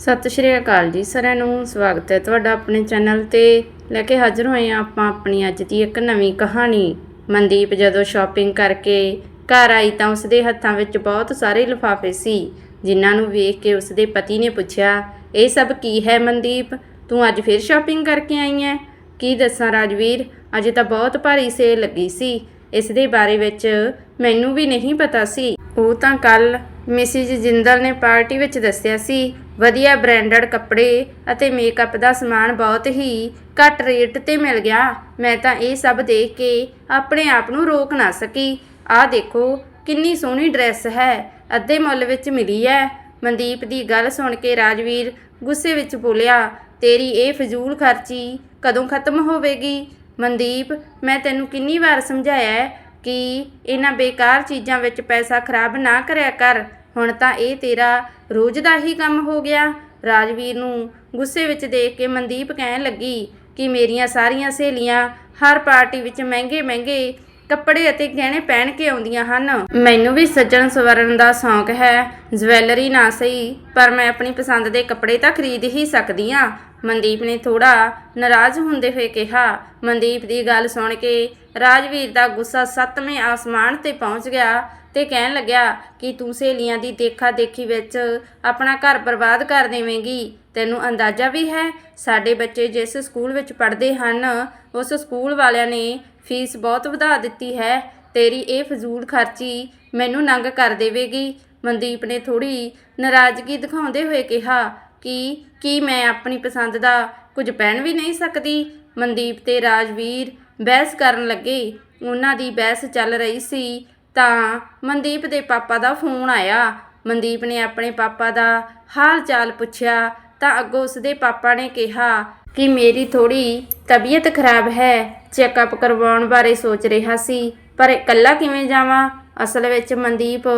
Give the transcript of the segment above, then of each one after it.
ਸਤਿ ਸ਼੍ਰੀ ਅਕਾਲ ਜੀ ਸਾਰਿਆਂ ਨੂੰ, ਸਵਾਗਤ ਹੈ ਤੁਹਾਡਾ ਆਪਣੇ ਚੈਨਲ ਤੇ। ਲੈ ਕੇ ਹਾਜ਼ਰ ਹੋਏ ਹਾਂ ਆਪਾਂ ਆਪਣੀ ਅੱਜ ਦੀ ਇੱਕ ਨਵੀਂ ਕਹਾਣੀ। ਮਨਦੀਪ ਜਦੋਂ ਸ਼ਾਪਿੰਗ ਕਰਕੇ ਘਰ ਆਈ ਤਾਂ ਉਸਦੇ ਹੱਥਾਂ ਵਿੱਚ ਬਹੁਤ ਸਾਰੇ ਲਿਫਾਫੇ ਸੀ, ਜਿਨ੍ਹਾਂ ਨੂੰ ਵੇਖ ਕੇ ਉਸਦੇ ਪਤੀ ਨੇ ਪੁੱਛਿਆ, ਇਹ ਸਭ ਕੀ ਹੈ ਮਨਦੀਪ? ਤੂੰ ਅੱਜ ਫਿਰ ਸ਼ਾਪਿੰਗ ਕਰਕੇ ਆਈ ਹੈ? ਕੀ ਦੱਸਾਂ ਰਾਜਵੀਰ, ਅਜੇ ਤਾਂ ਬਹੁਤ ਭਾਰੀ ਸੇਲ ਲੱਗੀ ਸੀ। ਇਸ ਦੇ ਬਾਰੇ ਵਿੱਚ ਮੈਨੂੰ ਵੀ ਨਹੀਂ ਪਤਾ ਸੀ। ਉਹ ਤਾਂ ਕੱਲ ਮਿਸਿਸ ਜਿੰਦਲ ਨੇ ਪਾਰਟੀ ਵਿੱਚ ਦੱਸਿਆ ਸੀ ਵਧੀਆ ਬ੍ਰਾਂਡਡ ਕੱਪੜੇ ਅਤੇ ਮੇਕਅਪ ਦਾ ਸਮਾਨ ਬਹੁਤ ਹੀ ਘੱਟ ਰੇਟ ਤੇ ਮਿਲ ਗਿਆ। ਮੈਂ ਤਾਂ ਇਹ ਸਭ ਦੇਖ ਕੇ ਆਪਣੇ ਆਪ ਨੂੰ ਰੋਕ ਨਾ ਸਕੀ। ਆਹ ਦੇਖੋ, ਕਿੰਨੀ ਸੋਹਣੀ ਡਰੈਸ ਹੈ। ਅੱਧੇ ਮੁੱਲ ਵਿੱਚ ਮਿਲੀ ਹੈ। ਮਨਦੀਪ ਦੀ ਗੱਲ ਸੁਣ ਕੇ ਰਾਜਵੀਰ ਗੁੱਸੇ ਵਿੱਚ ਬੋਲਿਆ, ਤੇਰੀ ਇਹ ਫਜ਼ੂਲ ਖਰਚੀ ਕਦੋਂ ਖਤਮ ਹੋਵੇਗੀ? ਮਨਦੀਪ, ਮੈਂ ਤੈਨੂੰ ਕਿੰਨੀ ਵਾਰ ਸਮਝਾਇਆ ਕਿ ਇਹਨਾਂ ਬੇਕਾਰ ਚੀਜ਼ਾਂ ਵਿੱਚ ਪੈਸਾ ਖਰਾਬ ਨਾ ਕਰਿਆ ਕਰ। ਹੁਣ ਤਾਂ ਇਹ ਤੇਰਾ ਰੋਜ਼ ਦਾ ਹੀ ਕੰਮ ਹੋ ਗਿਆ। ਰਾਜਵੀਰ ਨੂੰ ਗੁੱਸੇ ਵਿੱਚ ਦੇਖ ਕੇ ਮਨਦੀਪ ਕਹਿਣ ਲੱਗੀ ਕਿ ਮੇਰੀਆਂ ਸਾਰੀਆਂ ਸਹੇਲੀਆਂ ਹਰ ਪਾਰਟੀ ਵਿੱਚ ਮਹਿੰਗੇ ਮਹਿੰਗੇ ਕੱਪੜੇ ਅਤੇ ਗਹਿਣੇ ਪਹਿਨ ਕੇ ਆਉਂਦੀਆਂ ਹਨ। ਮੈਨੂੰ ਵੀ ਸੱਜਣ ਸਵਰਨ ਦਾ ਸ਼ੌਂਕ ਹੈ। ਜਵੈਲਰੀ ਨਾ ਸਹੀ, ਪਰ ਮੈਂ ਆਪਣੀ ਪਸੰਦ ਦੇ ਕੱਪੜੇ ਤਾਂ ਖਰੀਦ ਹੀ ਸਕਦੀ ਹਾਂ। ਮਨਦੀਪ ਨੇ ਥੋੜਾ ਨਾਰਾਜ਼ ਹੁੰਦੇ ਹੋਏ ਕਿਹਾ। ਮਨਦੀਪ ਦੀ ਗੱਲ ਸੁਣ ਕੇ ਰਾਜਵੀਰ ਦਾ ਗੁੱਸਾ ਸੱਤਵੇਂ ਆਸਮਾਨ ਤੇ ਪਹੁੰਚ ਗਿਆ। ਤੇ ਕਹਿਣ ਲੱਗਿਆ ਕਿ ਤੂੰ ਸਹੇਲੀਆਂ ਦੀ ਦੇਖਾ ਦੇਖੀ ਵਿੱਚ ਆਪਣਾ ਘਰ ਬਰਬਾਦ ਕਰ ਦੇਵੇਂਗੀ। ਤੈਨੂੰ ਅੰਦਾਜ਼ਾ ਵੀ ਹੈ, ਸਾਡੇ ਬੱਚੇ ਜਿਸ ਸਕੂਲ ਵਿੱਚ ਪੜ੍ਹਦੇ ਹਨ, ਉਸ ਸਕੂਲ ਵਾਲਿਆਂ ਨੇ ਫੀਸ ਬਹੁਤ ਵਧਾ ਦਿੱਤੀ ਹੈ। ਤੇਰੀ ਇਹ ਫਜ਼ੂਲ ਖਰਚੀ ਮੈਨੂੰ ਨੰਗ ਕਰ ਦੇਵੇਗੀ। ਮਨਦੀਪ ਨੇ ਥੋੜੀ ਨਾਰਾਜ਼ਗੀ ਦਿਖਾਉਂਦੇ ਹੋਏ ਕਿਹਾ ਕਿ ਕੀ ਮੈਂ ਆਪਣੀ ਪਸੰਦ ਦਾ ਕੁਝ ਪਹਿਨ ਵੀ ਨਹੀਂ ਸਕਦੀ? ਮਨਦੀਪ ਤੇ ਰਾਜਵੀਰ ਬਹਿਸ ਕਰਨ ਲੱਗੇ। ਉਹਨਾਂ ਦੀ ਬਹਿਸ ਚੱਲ ਰਹੀ ਸੀ। ਤਾਂ ਮਨਦੀਪ ਦੇ ਪਾਪਾ ਦਾ ਫੋਨ ਆਇਆ। ਮਨਦੀਪ ਨੇ ਆਪਣੇ ਪਾਪਾ ਦਾ ਹਾਲ ਚਾਲ ਪੁੱਛਿਆ ਤਾਂ ਅੱਗੋਂ ਉਸਦੇ ਪਾਪਾ ਨੇ ਕਿਹਾ ਕਿ ਮੇਰੀ ਥੋੜੀ ਤਬੀਅਤ ਖਰਾਬ ਹੈ, ਚੈੱਕਅਪ ਕਰਵਾਉਣ ਬਾਰੇ ਸੋਚ ਰਿਹਾ ਸੀ, ਪਰ ਇਕੱਲਾ ਕਿਵੇਂ ਜਾਵਾਂ? ਅਸਲ ਵਿੱਚ ਮਨਦੀਪ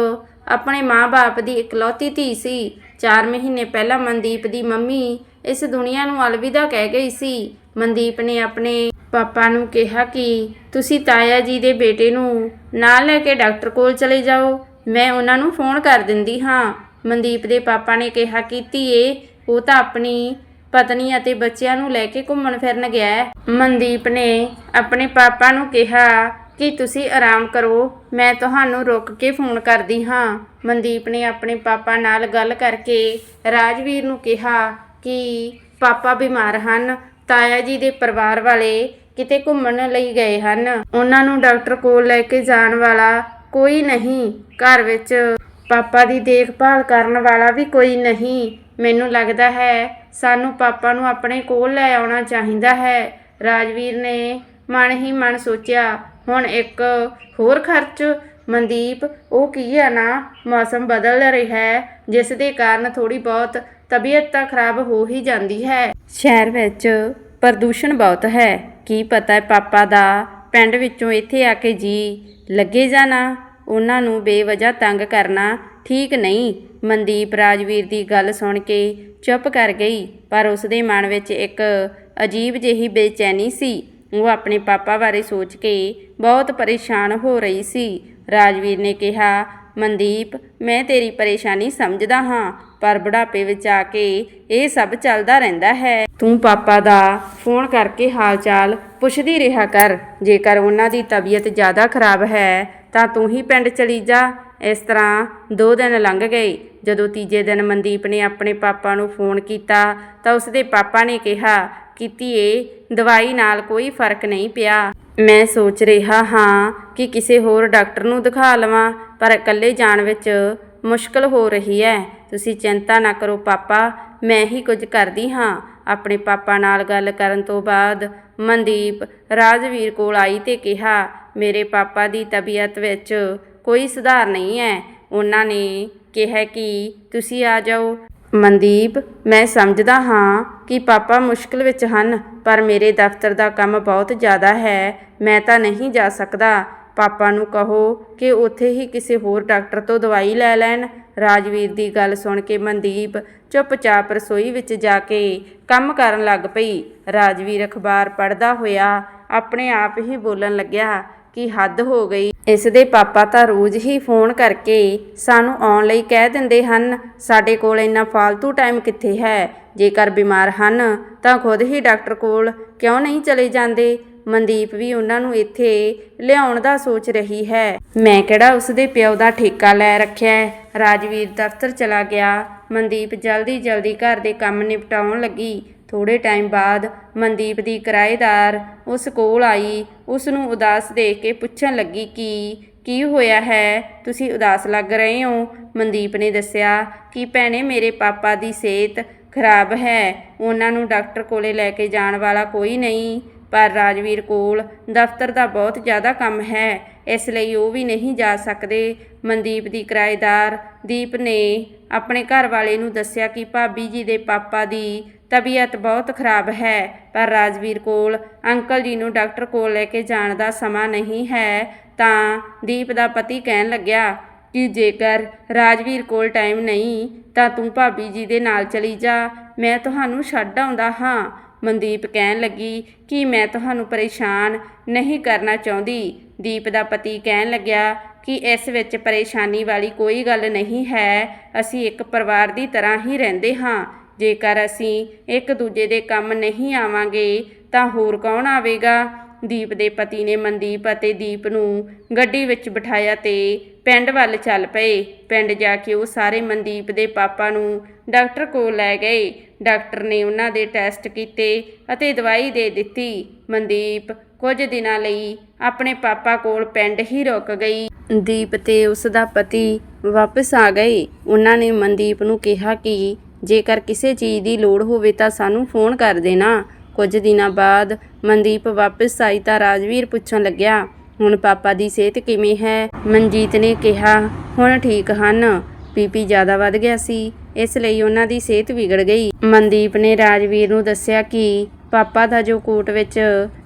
ਆਪਣੇ ਮਾਂ-ਬਾਪ ਦੀ ਇਕਲੌਤੀ ਧੀ ਸੀ। 4 ਮਹੀਨੇ ਪਹਿਲਾਂ ਮਨਦੀਪ ਦੀ ਮੰਮੀ ਇਸ ਦੁਨੀਆ ਨੂੰ ਅਲਵਿਦਾ ਕਹਿ ਗਈ ਸੀ। ਮਨਦੀਪ ਨੇ ਆਪਣੇ ਪਾਪਾ ਨੂੰ ਕਿਹਾ ਕਿ ਤੁਸੀਂ ਤਾਇਆ ਜੀ ਦੇ ਬੇਟੇ ਨੂੰ ਨਾਲ ਲੈ ਕੇ ਡਾਕਟਰ ਕੋਲ ਚਲੇ ਜਾਓ। ਮੈਂ ਉਹਨਾਂ ਨੂੰ ਫੋਨ ਕਰ ਦਿੰਦੀ ਹਾਂ। ਮਨਦੀਪ ਦੇ ਪਾਪਾ ਨੇ ਕਿਹਾ ਕਿ ਧੀਏ, ਉਹ ਤਾਂ ਆਪਣੀ ਪਤਨੀ ਅਤੇ ਬੱਚਿਆਂ ਨੂੰ ਲੈ ਕੇ ਘੁੰਮਣ ਫਿਰਨ ਗਿਆ ਹੈ। ਮਨਦੀਪ ਨੇ ਆਪਣੇ ਪਾਪਾ ਨੂੰ ਕਿਹਾ ਕਿ ਤੁਸੀਂ ਆਰਾਮ ਕਰੋ, ਮੈਂ ਤੁਹਾਨੂੰ ਰੁਕ ਕੇ ਫੋਨ ਕਰਦੀ ਹਾਂ। ਮਨਦੀਪ ਨੇ ਆਪਣੇ ਪਾਪਾ ਨਾਲ ਗੱਲ ਕਰਕੇ ਰਾਜਵੀਰ ਨੂੰ ਕਿਹਾ ਕਿ ਪਾਪਾ ਬਿਮਾਰ ਹਨ, ਤਾਇਆ ਜੀ ਦੇ ਪਰਿਵਾਰ ਵਾਲੇ ਕਿਤੇ ਘੁੰਮਣ ਲਈ ਗਏ ਹਨ। ਉਹਨਾਂ ਨੂੰ ਡਾਕਟਰ ਕੋਲ ਲੈ ਕੇ ਜਾਣ ਵਾਲਾ ਕੋਈ ਨਹੀਂ। ਘਰ ਵਿੱਚ ਪਾਪਾ ਦੀ ਦੇਖਭਾਲ ਕਰਨ ਵਾਲਾ ਵੀ ਕੋਈ ਨਹੀਂ। ਮੈਨੂੰ ਲੱਗਦਾ ਹੈ, ਸਾਨੂੰ ਪਾਪਾ ਨੂੰ ਆਪਣੇ ਕੋਲ ਲੈ ਆਉਣਾ ਚਾਹੀਦਾ ਹੈ। ਰਾਜਵੀਰ ਨੇ ਮਨ ਹੀ ਮਨ ਸੋਚਿਆ, ਹੁਣ ਇੱਕ ਹੋਰ ਖਰਚ? ਮਨਦੀਪ, ਉਹ ਕੀ ਹੈ ਨਾ? ਮੌਸਮ ਬਦਲ ਰਿਹਾ ਹੈ, ਜਿਸ ਦੇ ਕਾਰਨ ਥੋੜੀ ਬਹੁਤ ਤਬੀਅਤ ਤਾਂ ਖਰਾਬ ਹੋ ਹੀ ਜਾਂਦੀ ਹੈ। ਸ਼ਹਿਰ ਵਿੱਚ ਪ੍ਰਦੂਸ਼ਣ ਬਹੁਤ ਹੈ। ਕੀ ਪਤਾ ਹੈ ਪਾਪਾ ਦਾ ਪਿੰਡ ਵਿੱਚੋਂ ਇੱਥੇ ਆ ਕੇ ਜੀ ਲੱਗੇ ਜਾਣਾ ਉਹਨਾਂ ਨੂੰ ਬੇਵਜ੍ਹਾ ਤੰਗ ਕਰਨਾ ਠੀਕ ਨਹੀਂ। ਮਨਦੀਪ ਰਾਜਵੀਰ ਦੀ ਗੱਲ ਸੁਣ ਕੇ ਚੁੱਪ ਕਰ ਗਈ, ਪਰ ਉਸਦੇ ਮਨ ਵਿੱਚ ਇੱਕ ਅਜੀਬ ਜਿਹੀ ਬੇਚੈਨੀ ਸੀ। ਉਹ ਆਪਣੇ ਪਾਪਾ ਬਾਰੇ ਸੋਚ ਕੇ ਬਹੁਤ ਪਰੇਸ਼ਾਨ ਹੋ ਰਹੀ ਸੀ। ਰਾਜਵੀਰ ਨੇ ਕਿਹਾ ਮਨਦੀਪ, ਮੈਂ ਤੇਰੀ ਪਰੇਸ਼ਾਨੀ ਸਮਝਦਾ ਹਾਂ, ਪਰ ਬੁਢਾਪੇ ਵਿੱਚ ਆ ਕੇ ਇਹ ਸਭ ਚੱਲਦਾ ਰਹਿੰਦਾ ਹੈ। ਤੂੰ ਪਾਪਾ ਦਾ ਫੋਨ ਕਰਕੇ ਹਾਲ ਚਾਲ ਪੁੱਛਦੀ ਰਿਹਾ ਕਰ। ਜੇਕਰ ਉਹਨਾਂ ਦੀ ਤਬੀਅਤ ਜ਼ਿਆਦਾ ਖਰਾਬ ਹੈ, ਤਾਂ ਤੂੰ ਹੀ ਪਿੰਡ ਚਲੀ ਜਾ। ਇਸ ਤਰ੍ਹਾਂ ਦੋ ਦਿਨ ਲੰਘ ਗਏ। ਜਦੋਂ ਤੀਜੇ ਦਿਨ ਮਨਦੀਪ ਨੇ ਆਪਣੇ ਪਾਪਾ ਨੂੰ ਫੋਨ ਕੀਤਾ, ਤਾਂ ਉਸਦੇ ਪਾਪਾ ਨੇ ਕਿਹਾ ਕਿ ਧੀਏ, ਦਵਾਈ ਨਾਲ ਕੋਈ ਫ਼ਰਕ ਨਹੀਂ ਪਿਆ। ਮੈਂ ਸੋਚ ਰਿਹਾ ਹਾਂ ਕਿ ਕਿਸੇ ਹੋਰ ਡਾਕਟਰ ਨੂੰ ਦਿਖਾ ਲਵਾਂ। ਪਰ ਇਕੱਲੇ ਜਾਣ ਵਿੱਚ ਮੁਸ਼ਕਲ ਹੋ ਰਹੀ ਹੈ। ਤੁਸੀਂ ਚਿੰਤਾ ਨਾ ਕਰੋ ਪਾਪਾ, ਮੈਂ ਹੀ ਕੁਝ ਕਰਦੀ ਹਾਂ। ਆਪਣੇ ਪਾਪਾ ਨਾਲ ਗੱਲ ਕਰਨ ਤੋਂ ਬਾਅਦ ਮਨਦੀਪ ਰਾਜਵੀਰ ਕੋਲ ਆਈ ਤੇ ਕਿਹਾ, ਮੇਰੇ ਪਾਪਾ ਦੀ ਤਬੀਅਤ ਵਿੱਚ ਕੋਈ ਸੁਧਾਰ ਨਹੀਂ ਹੈ। ਉਹਨਾਂ ਨੇ ਕਿਹਾ ਕਿ ਤੁਸੀਂ ਆ ਜਾਓ। ਮਨਦੀਪ, ਮੈਂ ਸਮਝਦਾ ਹਾਂ ਕਿ ਪਾਪਾ ਮੁਸ਼ਕਲ ਵਿੱਚ ਹਨ, ਪਰ ਮੇਰੇ ਦਫ਼ਤਰ ਦਾ ਕੰਮ ਬਹੁਤ ਜ਼ਿਆਦਾ ਹੈ। ਮੈਂ ਤਾਂ ਨਹੀਂ ਜਾ ਸਕਦਾ। ਪਾਪਾ ਨੂੰ ਕਹੋ ਕਿ ਉੱਥੇ ਹੀ ਕਿਸੇ ਹੋਰ ਡਾਕਟਰ ਤੋਂ ਦਵਾਈ ਲੈ ਲੈਣ। ਰਾਜਵੀਰ ਦੀ ਗੱਲ ਸੁਣ ਕੇ ਮਨਦੀਪ ਚੁੱਪਚਾਪ ਰਸੋਈ ਵਿੱਚ ਜਾ ਕੇ ਕੰਮ ਕਰਨ ਲੱਗ ਪਈ। ਰਾਜਵੀਰ ਅਖਬਾਰ ਪੜ੍ਹਦਾ ਹੋਇਆ ਆਪਣੇ ਆਪ ਹੀ ਬੋਲਣ ਲੱਗਿਆ ਕਿ ਹੱਦ ਹੋ ਗਈ। ਇਸ ਦੇ ਪਾਪਾ ਤਾਂ ਰੋਜ਼ ਹੀ ਫੋਨ ਕਰਕੇ ਸਾਨੂੰ ਆਉਣ ਲਈ ਕਹਿ ਦਿੰਦੇ ਹਨ, ਸਾਡੇ ਕੋਲ ਇੰਨਾ ਫालतू ਟਾਈਮ ਕਿੱਥੇ ਹੈ? ਜੇਕਰ ਬਿਮਾਰ ਹਨ ਤਾਂ ਖੁਦ ਹੀ ਡਾਕਟਰ ਕੋਲ ਕਿਉਂ ਨਹੀਂ ਚਲੇ ਜਾਂਦੇ? ਮਨਦੀਪ ਵੀ ਉਹਨਾਂ ਨੂੰ ਇੱਥੇ ਲਿਆਉਣ ਦਾ ਸੋਚ ਰਹੀ ਹੈ। ਮੈਂ ਕਿਹੜਾ ਉਸ ਦੇ ਪਿਓ ਦਾ ਠੇਕਾ ਲੈ ਰੱਖਿਆ ਹੈ? ਰਾਜਵੀਰ ਦਫ਼ਤਰ ਚਲਾ ਗਿਆ। ਮਨਦੀਪ ਜਲਦੀ ਜਲਦੀ ਘਰ ਦੇ ਕੰਮ ਨਿਪਟਾਉਣ ਲੱਗੀ। ਥੋੜੇ ਟਾਈਮ ਬਾਅਦ ਮਨਦੀਪ ਦੀ ਕਿਰਾਏਦਾਰ ਉਸ ਕੋਲ ਆਈ। ਉਸ ਨੂੰ ਉਦਾਸ ਦੇਖ ਕੇ ਪੁੱਛਣ ਲੱਗੀ ਕਿ, ਕੀ ਹੋਇਆ ਹੈ? ਤੁਸੀਂ ਉਦਾਸ ਲੱਗ ਰਹੇ ਹੋ? ਮਨਦੀਪ ਨੇ ਦੱਸਿਆ ਕਿ, ਭੈਣੇ, ਮੇਰੇ ਪਾਪਾ ਦੀ ਸਿਹਤ ਖਰਾਬ ਹੈ। ਉਹਨਾਂ ਨੂੰ ਡਾਕਟਰ ਕੋਲੇ ਲੈ ਕੇ ਜਾਣ ਵਾਲਾ ਕੋਈ ਨਹੀਂ। ਪਰ ਰਾਜਵੀਰ ਕੋਲ ਦਫ਼ਤਰ ਦਾ ਬਹੁਤ ਜ਼ਿਆਦਾ ਕੰਮ ਹੈ, ਇਸ ਲਈ ਉਹ ਵੀ ਨਹੀਂ ਜਾ ਸਕਦੇ। ਮਨਦੀਪ ਦੀ ਕਿਰਾਏਦਾਰ ਦੀਪ ਨੇ ਆਪਣੇ ਘਰ ਵਾਲੇ ਨੂੰ ਦੱਸਿਆ ਕਿ ਭਾਬੀ ਜੀ ਦੇ ਪਾਪਾ ਦੀ ਤਬੀਅਤ ਬਹੁਤ ਖਰਾਬ ਹੈ, ਪਰ ਰਾਜਵੀਰ ਕੋਲ ਅੰਕਲ ਜੀ ਨੂੰ ਡਾਕਟਰ ਕੋਲ ਲੈ ਕੇ ਜਾਣ ਦਾ ਸਮਾਂ ਨਹੀਂ ਹੈ, ਤਾਂ ਦੀਪ ਦਾ ਪਤੀ ਕਹਿਣ ਲੱਗਿਆ ਕਿ ਜੇਕਰ ਰਾਜਵੀਰ ਕੋਲ ਟਾਈਮ ਨਹੀਂ, ਤਾਂ ਤੂੰ ਭਾਬੀ ਜੀ ਦੇ ਨਾਲ ਚਲੀ ਜਾ, ਮੈਂ ਤੁਹਾਨੂੰ ਛੱਡ ਆਉਂਦਾ ਹਾਂ। ਮਨਦੀਪ ਕਹਿਣ ਲੱਗੀ ਕਿ ਮੈਂ ਤੁਹਾਨੂੰ ਪਰੇਸ਼ਾਨ ਨਹੀਂ ਕਰਨਾ ਚਾਹੁੰਦੀ। ਦੀਪ ਦਾ ਪਤੀ ਕਹਿਣ ਲੱਗਿਆ ਕਿ ਇਸ ਵਿੱਚ ਪਰੇਸ਼ਾਨੀ ਵਾਲੀ ਕੋਈ ਗੱਲ ਨਹੀਂ ਹੈ। ਅਸੀਂ ਇੱਕ ਪਰਿਵਾਰ ਦੀ ਤਰ੍ਹਾਂ ਹੀ ਰਹਿੰਦੇ ਹਾਂ। ਜੇਕਰ ਅਸੀਂ ਇੱਕ ਦੂਜੇ ਦੇ ਕੰਮ ਨਹੀਂ ਆਵਾਂਗੇ, ਤਾਂ ਹੋਰ ਕੌਣ ਆਵੇਗਾ? ਦੀਪ ਦੇ ਪਤੀ ਨੇ ਮਨਦੀਪ ਅਤੇ ਦੀਪ ਨੂੰ ਗੱਡੀ ਵਿੱਚ ਬਿਠਾਇਆ ਤੇ ਪਿੰਡ ਵੱਲ ਚੱਲ ਪਏ। ਪਿੰਡ ਜਾ ਕੇ ਉਹ ਸਾਰੇ ਮਨਦੀਪ ਦੇ ਪਾਪਾ ਨੂੰ ਡਾਕਟਰ ਕੋਲ ਲੈ ਗਏ। ਡਾਕਟਰ ਨੇ ਉਹਨਾਂ ਦੇ ਟੈਸਟ ਕੀਤੇ ਅਤੇ ਦਵਾਈ ਦੇ ਦਿੱਤੀ। ਮਨਦੀਪ ਕੁਝ ਦਿਨਾਂ ਲਈ ਆਪਣੇ ਪਾਪਾ ਕੋਲ ਪਿੰਡ ਹੀ ਰੁਕ ਗਈ। ਦੀਪ ਤੇ ਉਸ ਦਾ ਪਤੀ ਵਾਪਸ ਆ ਗਏ। ਉਹਨਾਂ ਨੇ ਮਨਦੀਪ ਨੂੰ ਕਿਹਾ ਕਿ ਜੇਕਰ ਕਿਸੇ ਚੀਜ਼ ਦੀ ਲੋੜ ਹੋਵੇ ਤਾਂ ਸਾਨੂੰ ਫੋਨ ਕਰ ਦੇਣਾ। ਕੁਝ ਦਿਨਾਂ ਬਾਅਦ ਮਨਦੀਪ ਵਾਪਸ ਆਈ ਤਾਂ ਰਾਜਵੀਰ ਪੁੱਛਣ ਲੱਗਿਆ, ਹੁਣ ਪਾਪਾ ਦੀ ਸਿਹਤ ਕਿਵੇਂ ਹੈ? ਮਨਜੀਤ ਨੇ ਕਿਹਾ, ਹੁਣ ਠੀਕ ਹਨ। ਬੀਪੀ ਜ਼ਿਆਦਾ ਵੱਧ ਗਿਆ ਸੀ। ਇਸ ਲਈ ਉਹਨਾਂ ਦੀ ਸਿਹਤ ਵਿਗੜ ਗਈ। ਮਨਦੀਪ ਨੇ ਰਾਜਵੀਰ ਨੂੰ ਦੱਸਿਆ ਕਿ ਪਾਪਾ ਦਾ ਜੋ ਕੋਰਟ ਵਿੱਚ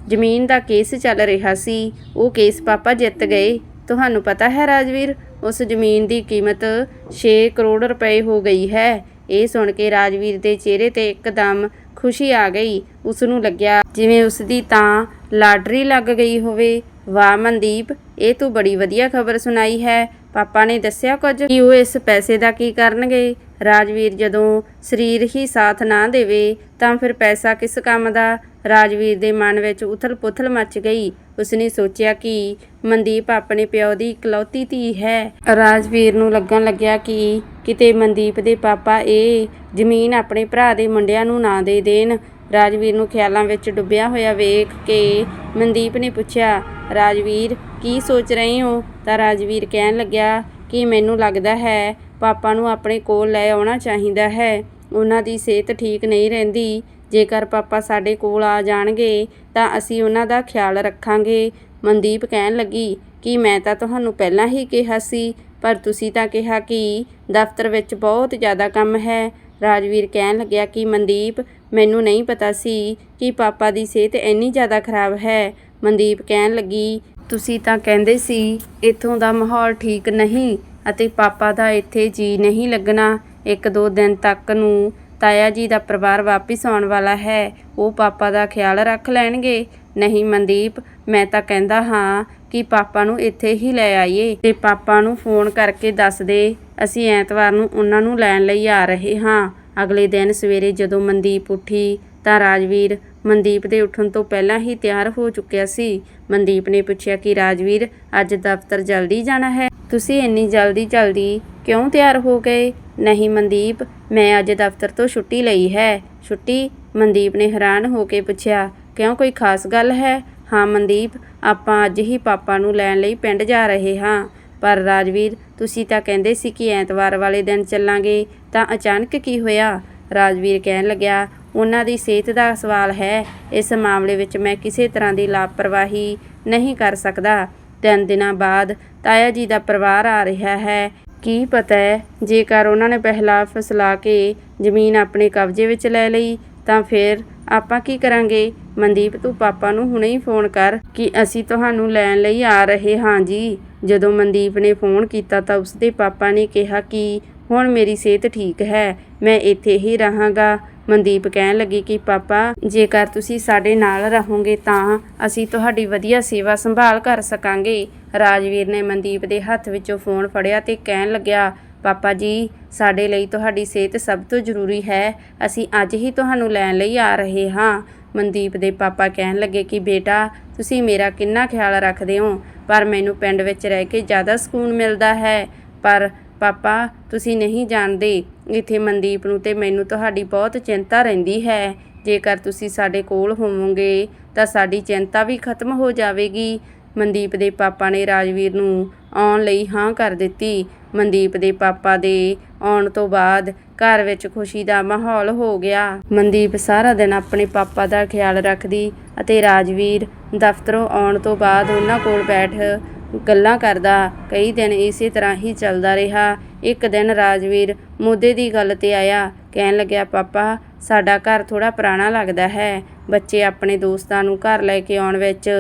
ਜ਼ਮੀਨ ਦਾ ਕੇਸ ਚੱਲ ਰਿਹਾ ਸੀ, ਉਹ ਕੇਸ ਪਾਪਾ ਜਿੱਤ ਗਏ। ਤੁਹਾਨੂੰ ਪਤਾ ਹੈ ਰਾਜਵੀਰ, ਉਸ ਜ਼ਮੀਨ ਦੀ ਕੀਮਤ 6 ਕਰੋੜ ਰੁਪਏ ਹੋ ਗਈ ਹੈ। ਇਹ ਸੁਣ ਕੇ ਰਾਜਵੀਰ ਦੇ ਚਿਹਰੇ ਤੇ ਇੱਕਦਮ ਖੁਸ਼ੀ ਆ ਗਈ। ਉਸ ਨੂੰ ਲੱਗਿਆ ਜਿਵੇਂ ਉਸ ਦੀ ਤਾਂ ਲਾਟਰੀ ਲੱਗ ਗਈ ਹੋਵੇ। ਵਾਹ ਮਨਦੀਪ, ਇਹ ਤੂੰ ਬੜੀ ਵਧੀਆ ਖਬਰ ਸੁਣਾਈ ਹੈ। ਪਾਪਾ ਨੇ ਦੱਸਿਆ ਕੁਝ? ਕਿ ਉਹ ਇਸ ਪੈਸੇ ਦਾ ਕੀ ਕਰਨਗੇ? ਰਾਜਵੀਰ ਜਦੋਂ ਸਰੀਰ ਹੀ ਸਾਥ ਨਾ ਦੇਵੇ, ਤਾਂ ਫਿਰ ਪੈਸਾ ਕਿਸ ਕੰਮ ਦਾ? ਰਾਜਵੀਰ ਦੇ ਮਨ ਵਿੱਚ ਉਥਲ-ਪੁਥਲ ਮਚ ਗਈ। ਉਸਨੇ ਸੋਚਿਆ ਕਿ ਮਨਦੀਪ ਆਪਣੇ ਪਿਓ ਦੀ ਇਕਲੌਤੀ ਧੀ ਹੈ। ਰਾਜਵੀਰ ਨੂੰ ਲੱਗਣ ਲੱਗਿਆ ਕਿ ਕਿਤੇ ਮਨਦੀਪ ਦੇ ਪਾਪਾ ਇਹ ਜ਼ਮੀਨ ਆਪਣੇ ਭਰਾ ਦੇ ਮੁੰਡਿਆਂ ਨੂੰ ਨਾ ਦੇ ਦੇਣ। ਰਾਜਵੀਰ ਨੂੰ ਖਿਆਲਾਂ ਵਿੱਚ ਡੁੱਬਿਆ ਹੋਇਆ ਵੇਖ ਕੇ ਮਨਦੀਪ ਨੇ ਪੁੱਛਿਆ, ਰਾਜਵੀਰ, ਕੀ ਸੋਚ ਰਹੇ ਹੋ? ਤਾਂ ਰਾਜਵੀਰ ਕਹਿਣ ਲੱਗਿਆ ਕਿ ਮੈਨੂੰ ਲੱਗਦਾ ਹੈ ਪਾਪਾ ਨੂੰ ਆਪਣੇ ਕੋਲ ਲੈ ਆਉਣਾ ਚਾਹੀਦਾ ਹੈ। ਉਹਨਾਂ ਦੀ ਸਿਹਤ ਠੀਕ ਨਹੀਂ ਰਹਿੰਦੀ। ਜੇਕਰ ਪਾਪਾ ਸਾਡੇ ਕੋਲ ਆ ਜਾਣਗੇ, ਤਾਂ ਅਸੀਂ ਉਹਨਾਂ ਦਾ ਖਿਆਲ ਰੱਖਾਂਗੇ। ਮਨਦੀਪ ਕਹਿਣ ਲੱਗੀ ਕਿ ਮੈਂ ਤਾਂ ਤੁਹਾਨੂੰ ਪਹਿਲਾਂ ਹੀ ਕਿਹਾ ਸੀ, ਪਰ ਤੁਸੀਂ ਤਾਂ ਕਿਹਾ ਕਿ ਦਫ਼ਤਰ ਵਿੱਚ ਬਹੁਤ ਜ਼ਿਆਦਾ ਕੰਮ ਹੈ। ਰਾਜਵੀਰ ਕਹਿਣ ਲੱਗਿਆ ਕਿ ਮਨਦੀਪ ਮੈਨੂੰ ਨਹੀਂ ਪਤਾ ਸੀ ਕਿ ਪਾਪਾ ਦੀ ਸਿਹਤ ਇੰਨੀ ਜ਼ਿਆਦਾ ਖਰਾਬ ਹੈ। ਮਨਦੀਪ ਕਹਿਣ ਲੱਗੀ, ਤੁਸੀਂ ਤਾਂ ਕਹਿੰਦੇ ਸੀ ਇੱਥੋਂ ਦਾ ਮਾਹੌਲ ਠੀਕ ਨਹੀਂ ਅਤੇ ਪਾਪਾ ਦਾ ਇੱਥੇ ਜੀ ਨਹੀਂ ਲੱਗਣਾ। ਇੱਕ ਦੋ ਦਿਨ ਤੱਕ ਨੂੰ ਤਾਇਆ ਜੀ ਦਾ ਪਰਿਵਾਰ ਵਾਪਿਸ ਆਉਣ ਵਾਲਾ ਹੈ। ਉਹ ਪਾਪਾ ਦਾ ਖਿਆਲ ਰੱਖ ਲੈਣਗੇ। ਨਹੀਂ ਮਨਦੀਪ, ਮੈਂ ਤਾਂ ਕਹਿੰਦਾ ਹਾਂ ਕਿ ਪਾਪਾ ਨੂੰ ਇੱਥੇ ਹੀ ਲੈ ਆਈਏ ਤੇ ਪਾਪਾ ਨੂੰ ਫੋਨ ਕਰਕੇ ਦੱਸ ਦੇ। ਅਸੀਂ ਐਤਵਾਰ ਨੂੰ ਉਹਨਾਂ ਨੂੰ ਲੈਣ ਲਈ ਆ ਰਹੇ ਹਾਂ। ਅਗਲੇ ਦਿਨ ਸਵੇਰੇ ਜਦੋਂ ਮਨਦੀਪ ਉੱਠੀ ਤਾਂ ਰਾਜਵੀਰ ਮਨਦੀਪ ਦੇ ਉੱਠਣ ਤੋਂ ਪਹਿਲਾਂ ਹੀ ਤਿਆਰ ਹੋ ਚੁੱਕਿਆ ਸੀ। ਮਨਦੀਪ ਨੇ ਪੁੱਛਿਆ ਕਿ, ਰਾਜਵੀਰ, ਅੱਜ ਦਫ਼ਤਰ ਜਲਦੀ ਜਾਣਾ ਹੈ? ਤੁਸੀਂ ਇੰਨੀ ਜਲਦੀ ਜਲਦੀ ਕਿਉਂ ਤਿਆਰ ਹੋ ਗਏ? ਨਹੀਂ ਮਨਦੀਪ, ਮੈਂ ਅੱਜ ਦਫ਼ਤਰ ਤੋਂ ਛੁੱਟੀ ਲਈ ਹੈ। ਛੁੱਟੀ? ਮਨਦੀਪ ਨੇ ਹੈਰਾਨ ਹੋ ਕੇ ਪੁੱਛਿਆ। ਕਿਉਂ? ਕੋਈ ਖਾਸ ਗੱਲ ਹੈ? ਹਾਂ ਮਨਦੀਪ, ਆਪਾਂ ਅੱਜ ਹੀ ਪਾਪਾ ਨੂੰ ਲੈਣ ਲਈ ਪਿੰਡ ਜਾ ਰਹੇ ਹਾਂ। ਪਰ ਰਾਜਵੀਰ ਤੁਸੀਂ ਤਾਂ ਕਹਿੰਦੇ ਸੀ ਕਿ ਐਤਵਾਰ ਵਾਲੇ ਦਿਨ ਚੱਲਾਂਗੇ, ਤਾਂ ਅਚਾਨਕ ਕੀ ਹੋਇਆ? ਰਾਜਵੀਰ ਕਹਿਣ ਲੱਗਿਆ, ਉਹਨਾਂ ਦੀ ਸਿਹਤ ਦਾ ਸਵਾਲ ਹੈ। ਇਸ ਮਾਮਲੇ ਵਿੱਚ ਮੈਂ ਕਿਸੇ ਤਰ੍ਹਾਂ ਦੀ ਲਾਪਰਵਾਹੀ ਨਹੀਂ ਕਰ ਸਕਦਾ। ਤਿੰਨ ਦਿਨਾਂ ਬਾਅਦ ਤਾਇਆ ਜੀ ਦਾ ਪਰਿਵਾਰ ਆ ਰਿਹਾ ਹੈ। ਕੀ ਪਤਾ ਹੈ, ਜੇਕਰ ਉਹਨਾਂ ਨੇ ਪਹਿਲਾ ਫਸਲਾ ਕੇ ਜ਼ਮੀਨ ਆਪਣੇ ਕਬਜ਼ੇ ਵਿੱਚ ਲੈ ਲਈ, ਤਾਂ ਫਿਰ ਆਪਾਂ ਕੀ ਕਰਾਂਗੇ? ਮਨਦੀਪ, ਤੂੰ ਪਾਪਾ ਨੂੰ ਹੁਣੇ ਹੀ ਫੋਨ ਕਰ ਕਿ ਅਸੀਂ ਤੁਹਾਨੂੰ ਲੈਣ ਲਈ ਆ ਰਹੇ ਹਾਂ ਜੀ। ਜਦੋਂ ਮਨਦੀਪ ਨੇ ਫੋਨ ਕੀਤਾ ਤਾਂ ਉਸਦੇ ਪਾਪਾ ਨੇ ਕਿਹਾ ਕਿ ਹੁਣ ਮੇਰੀ ਸਿਹਤ ਠੀਕ ਹੈ, ਮੈਂ ਇੱਥੇ ਹੀ ਰਹਾਂਗਾ। ਮਨਦੀਪ ਕਹਿਣ ਲੱਗੀ ਕਿ, ਪਾਪਾ, ਜੇਕਰ ਤੁਸੀਂ ਸਾਡੇ ਨਾਲ ਰਹੋਗੇ ਤਾਂ ਅਸੀਂ ਤੁਹਾਡੀ ਵਧੀਆ ਸੇਵਾ ਸੰਭਾਲ ਕਰ ਸਕਾਂਗੇ। ਰਾਜਵੀਰ ਨੇ ਮਨਦੀਪ ਦੇ ਹੱਥ ਵਿੱਚੋਂ ਫੋਨ ਫੜਿਆ ਤੇ ਕਹਿਣ ਲੱਗਿਆ, ਪਾਪਾ ਜੀ, ਸਾਡੇ ਲਈ ਤੁਹਾਡੀ ਸਿਹਤ ਸਭ ਤੋਂ ਜ਼ਰੂਰੀ ਹੈ। ਅਸੀਂ ਅੱਜ ਹੀ ਤੁਹਾਨੂੰ ਲੈਣ ਲਈ ਆ ਰਹੇ ਹਾਂ। ਮਨਦੀਪ ਦੇ ਪਾਪਾ ਕਹਿਣ ਲੱਗੇ ਕਿ, ਬੇਟਾ, ਤੁਸੀਂ ਮੇਰਾ ਕਿੰਨਾ ਖਿਆਲ ਰੱਖਦੇ ਹੋ? ਪਰ ਮੈਨੂੰ ਪਿੰਡ ਵਿੱਚ ਰਹਿ ਕੇ ਜ਼ਿਆਦਾ ਸਕੂਨ ਮਿਲਦਾ ਹੈ। ਪਰ ਪਾਪਾ, ਤੁਸੀਂ ਨਹੀਂ ਜਾਣਦੇ, ਇੱਥੇ ਮਨਦੀਪ ਨੂੰ ਤੇ ਮੈਨੂੰ ਤੁਹਾਡੀ ਬਹੁਤ ਚਿੰਤਾ ਰਹਿੰਦੀ ਹੈ। ਜੇਕਰ ਤੁਸੀਂ ਸਾਡੇ ਕੋਲ ਹੋਵੋਗੇ, ਤਾਂ ਸਾਡੀ ਚਿੰਤਾ ਵੀ ਖਤਮ ਹੋ ਜਾਵੇਗੀ। ਮਨਦੀਪ ਦੇ ਪਾਪਾ ਨੇ ਰਾਜਵੀਰ ਨੂੰ ਆਉਣ ਲਈ ਹਾਂ ਕਰ ਦਿੱਤੀ। ਮਨਦੀਪ ਦੇ ਪਾਪਾ ਦੇ ਆਉਣ ਤੋਂ ਬਾਅਦ ਘਰ ਵਿੱਚ ਖੁਸ਼ੀ ਦਾ ਮਾਹੌਲ ਹੋ ਗਿਆ। ਮਨਦੀਪ ਸਾਰਾ ਦਿਨ ਆਪਣੇ ਪਾਪਾ ਦਾ ਖਿਆਲ ਰੱਖਦੀ ਅਤੇ ਰਾਜਵੀਰ ਦਫ਼ਤਰੋਂ ਆਉਣ ਤੋਂ ਬਾਅਦ ਉਹਨਾਂ ਕੋਲ ਬੈਠ ਗੱਲਾਂ ਕਰਦਾ। ਕਈ ਦਿਨ ਇਸੇ ਤਰ੍ਹਾਂ ਹੀ ਚੱਲਦਾ ਰਿਹਾ। ਇੱਕ ਦਿਨ ਰਾਜਵੀਰ ਮੁੱਦੇ ਦੀ ਗੱਲ ਤੇ ਆਇਆ, ਕਹਿਣ ਲੱਗਿਆ, ਪਾਪਾ, ਸਾਡਾ ਘਰ ਥੋੜਾ ਪੁਰਾਣਾ ਲੱਗਦਾ ਹੈ। ਬੱਚੇ ਆਪਣੇ ਦੋਸਤਾਂ ਨੂੰ ਘਰ ਲੈ ਕੇ ਆਉਣ ਵਿੱਚ